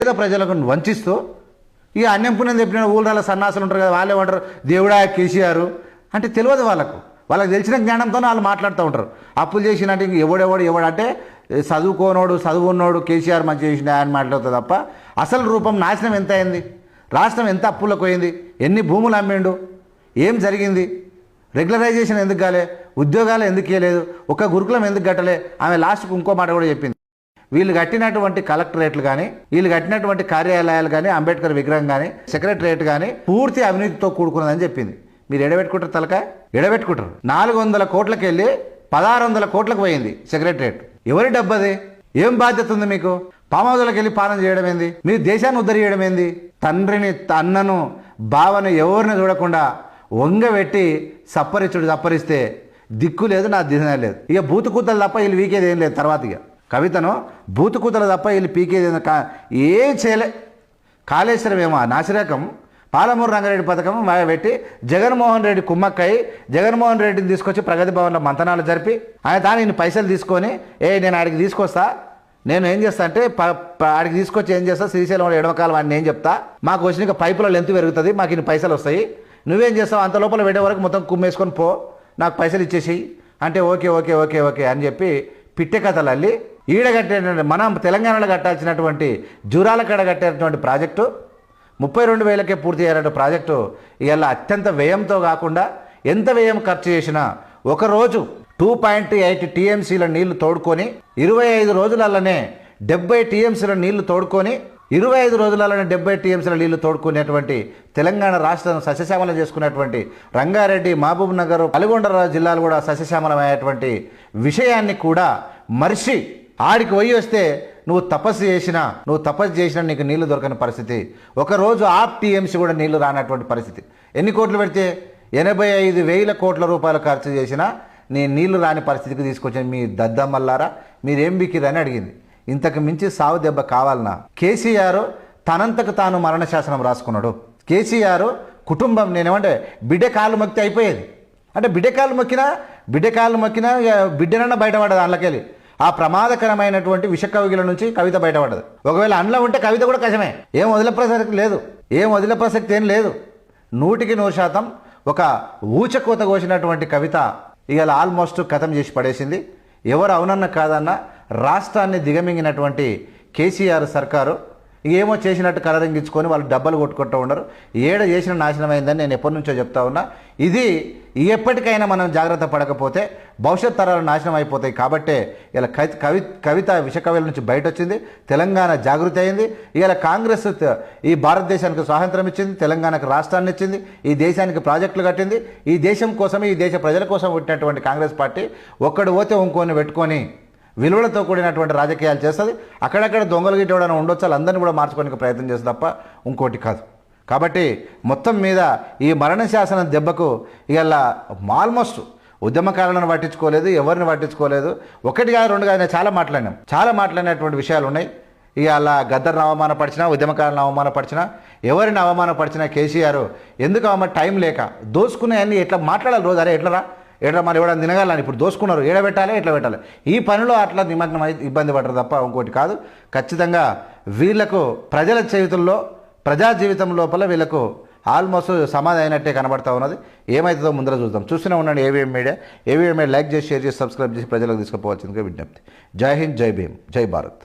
పేద ప్రజలకు వంచిస్తూ ఇక అన్నం పుణ్యం చెప్పిన ఊళ్ళ సన్నాసులు ఉంటారు కదా వాళ్ళే ఉంటారు. దేవుడా కేసీఆర్ అంటే తెలియదు వాళ్ళకు. వాళ్ళకి తెలిసిన జ్ఞానంతో వాళ్ళు మాట్లాడుతూ ఉంటారు. అప్పులు చేసినట్టు ఇంక ఎవడెవడు ఎవడంటే చదువుకోనోడు చదువున్నోడు కేసీఆర్ మంచి చేసిన అని మాట్లాడుతుంది తప్ప అసలు రూపం నాశనం ఎంత అయింది? రాష్ట్రం ఎంత అప్పులకు పోయింది? ఎన్ని భూములు అమ్మిండు? ఏం జరిగింది? రెగ్యులరైజేషన్ ఎందుకు కాలే? ఉద్యోగాలు ఎందుకు ఇవ్వలేదు ఒక గురుకులం ఎందుకు కట్టలే? ఆమె లాస్ట్కి ఇంకో మాట కూడా చెప్పింది. వీళ్ళు కట్టినటువంటి కలెక్టరేట్లు కానీ వీళ్ళు కట్టినటువంటి కార్యాలయాలు కానీ అంబేద్కర్ విగ్రహం కానీ సెక్రటరేట్ కానీ పూర్తి అవినీతితో కూడుకున్నదని చెప్పింది. మీరు ఎడబెట్టుకుంటారు తలక ఎడబెట్టుకుంటారు. నాలుగు వందల కోట్లకి వెళ్ళి పదహారు వందల కోట్లకు పోయింది సెక్రటరియట్ ఎవరి డబ్బది? ఏం బాధ్యత ఉంది మీకు? పామౌదులకు వెళ్ళి పాలన చేయడం ఏంది? మీ దేశాన్ని ఉద్ధరించడం ఏంది? తండ్రిని అన్నను బావను ఎవరిని చూడకుండా వంగబెట్టి సప్పరిచుడు సప్పరిస్తే దిక్కు లేదు నా దిశ లేదు. ఇక బూతు కూతలు తప్ప వీళ్ళు వీకేది ఏం లేదు తర్వాత ఇక కవితను బూతుకూతలు తప్ప వీళ్ళు పీకేది ఏం కా- ఏం చేయలే. కాళేశ్వరం ఏమో నాసిరకం పాలమూరు రంగారెడ్డి పథకం మా- పెట్టి జగన్మోహన్ రెడ్డి కుమ్మక్కై జగన్మోహన్ రెడ్డిని తీసుకొచ్చి ప్రగతి భవన్లో మంతనాలు జరిపి ఆయన తాను ఈయన పైసలు తీసుకొని ఏ నేను ఆడికి తీసుకొస్తా నేను ఏం చేస్తా అంటే ఆడికి తీసుకొచ్చి ఏం చేస్తా శ్రీశైలం ఎడవకాలం అని నేను చెప్తా మాకు వచ్చిన పైపులో లెంత్ పెరుగుతుంది మాకు ఇన్ని పైసలు వస్తాయి నువ్వేం చేస్తావు అంత లోపల పెట్టే వరకు మొత్తం కుమ్మేసుకొని పో నాకు పైసలు ఇచ్చేసి అంటే ఓకే ఓకే ఓకే ఓకే అని చెప్పి పిట్టే కథలు అల్లి ఈడ కట్టేటువంటి మనం తెలంగాణలో కట్టాల్సినటువంటి జూరాల కడ కట్టేటువంటి ప్రాజెక్టు ముప్పై రెండు వేలకే పూర్తి అయ్యేటువంటి ప్రాజెక్టు ఇవాళ అత్యంత వ్యయంతో కాకుండా ఎంత వ్యయం ఖర్చు చేసినా ఒకరోజు టూ పాయింట్ ఎయిట్ టీఎంసీల నీళ్ళు తోడుకొని ఇరవై ఐదు రోజులలోనే డెబ్బై టీఎంసీల నీళ్ళు తోడుకొని ఇరవై ఐదు రోజులలోనే డెబ్బై టీఎంసీల నీళ్ళు తోడుకునేటువంటి తెలంగాణ రాష్ట్రం సస్యశ్యామలం చేసుకున్నటువంటి రంగారెడ్డి మహబూబ్ నగర్ నల్గొండ జిల్లాలు కూడా సస్యశ్యామలమైనటువంటి విషయాన్ని కూడా మర్చి ఆడికి పోయి వస్తే నువ్వు తపస్సు చేసినా నువ్వు తపస్సు చేసినా నీకు నీళ్ళు దొరకని పరిస్థితి. ఒకరోజు ఆప్ టీఎంసీ కూడా నీళ్ళు రానటువంటి పరిస్థితి. ఎన్ని కోట్లు పెడితే? ఎనభై ఐదు వేల కోట్ల రూపాయలు ఖర్చు చేసినా నీ నీళ్ళు రాని పరిస్థితికి తీసుకొచ్చిన మీ దద్దమ్మల్లారా మీరేం బిక్కిరని అడిగింది. ఇంతకు మించి సావు దెబ్బ కావాలన్నా కేసీఆర్ తనంతకు తాను మరణ శాసనం రాసుకున్నాడు. కేసీఆర్ కుటుంబం నేనేమంటే బిడ్డ కాళ్ళు మొక్కితే అయిపోయేది. అంటే బిడ్డ కాళ్ళు మొక్కినా బిడ్డ కాళ్ళు మొక్కినా ఇక బిడ్డనన్నా బయటపడదు అందులోకెళ్ళి. ఆ ప్రమాదకరమైనటువంటి విష విషకవిగుల నుంచి కవిత బయటపడదు ఒకవేళ అందులో ఉంటే కవిత కూడా కషమే ఏం వదిలే ప్రసక్తి లేదు. ఏం వదిలే ప్రసక్తి ఏం లేదు. నూటికి నూరు శాతం ఒక ఊచకోత కోసినటువంటి కవిత ఇవాళ ఆల్మోస్ట్ కథం చేసి పడేసింది. ఎవరు అవునన్న కాదన్న రాష్ట్రాన్ని దిగమింగినటువంటి కేసీఆర్ సర్కారు ఏమో చేసినట్టు కలరింగించుకొని వాళ్ళు డబ్బలు కొట్టుకుంటూ ఉండరు ఏడ చేసిన నాశనం అయిందని నేను ఎప్పటి నుంచో చెప్తా ఉన్నా. ఇది ఎప్పటికైనా మనం జాగ్రత్త పడకపోతే భవిష్యత్ తరాలు నాశనం అయిపోతాయి కాబట్టే ఇలా కవి కవి కవిత విషకవిల నుంచి బయట వచ్చింది తెలంగాణ జాగృతి అయింది. ఇలా కాంగ్రెస్ ఈ భారతదేశానికి స్వాతంత్రం ఇచ్చింది. తెలంగాణకు రాష్ట్రాన్ని ఇచ్చింది. ఈ దేశానికి ప్రాజెక్టులు కట్టింది. ఈ దేశం కోసమే ఈ దేశ ప్రజల కోసం పుట్టినటువంటి కాంగ్రెస్ పార్టీ ఒక్కడు పోతే ఇంకోని పెట్టుకొని విలువలతో కూడినటువంటి రాజకీయాలు చేస్తుంది. అక్కడక్కడ దొంగలు గిట్టవడం ఉండొచ్చు? వాళ్ళందరినీ కూడా మార్చుకోవడానికి ప్రయత్నం చేస్తుంది తప్ప ఇంకోటి కాదు. కాబట్టి మొత్తం మీద ఈ మరణ శాసనం దెబ్బకు ఇవాళ ఆల్మోస్ట్ ఉద్యమకారులను పట్టించుకోలేదు ఎవరిని పట్టించుకోలేదు. ఒకటి కాదు రెండు కాదు నేను చాలా మాట్లాడినాం. చాలా మాట్లాడినటువంటి విషయాలు ఉన్నాయి. ఇవాళ గద్దర్ని అవమానపరిచినా ఉద్యమకారులను అవమానపరిచినా ఎవరిని అవమానపరిచినా కేసీఆర్ ఎందుకు అవమాన టైం లేక దోసుకునే అన్ని ఎట్లా మాట్లాడాలి రోజు? అరే ఎట్లరా? ఎట్లా మరి ఎవడని తినగలని? ఇప్పుడు దోసుకున్నారు. ఏడబెట్టాలి ఎట్లా పెట్టాలి? ఈ పనిలో అట్లా నిమగ్నం ఇబ్బంది పడరు తప్ప ఇంకోటి కాదు. ఖచ్చితంగా వీళ్ళకు ప్రజల జీవితంలో ప్రజా జీవితం లోపల వీళ్ళకు ఆల్మోస్ట్ సమాధి అయినట్టే కనబడతా ఉన్నది. ఏమవుతుందో ముందర చూద్దాం. చూస్తూనే ఉండండి AVM media AVM media like చేసి షేర్ చేసి సబ్స్క్రైబ్ చేసి ప్రజలకు తీసుకుపోవాల్సిందిగా విజ్ఞప్తి. జై హింద్ జై భీమ్ జై భారత్.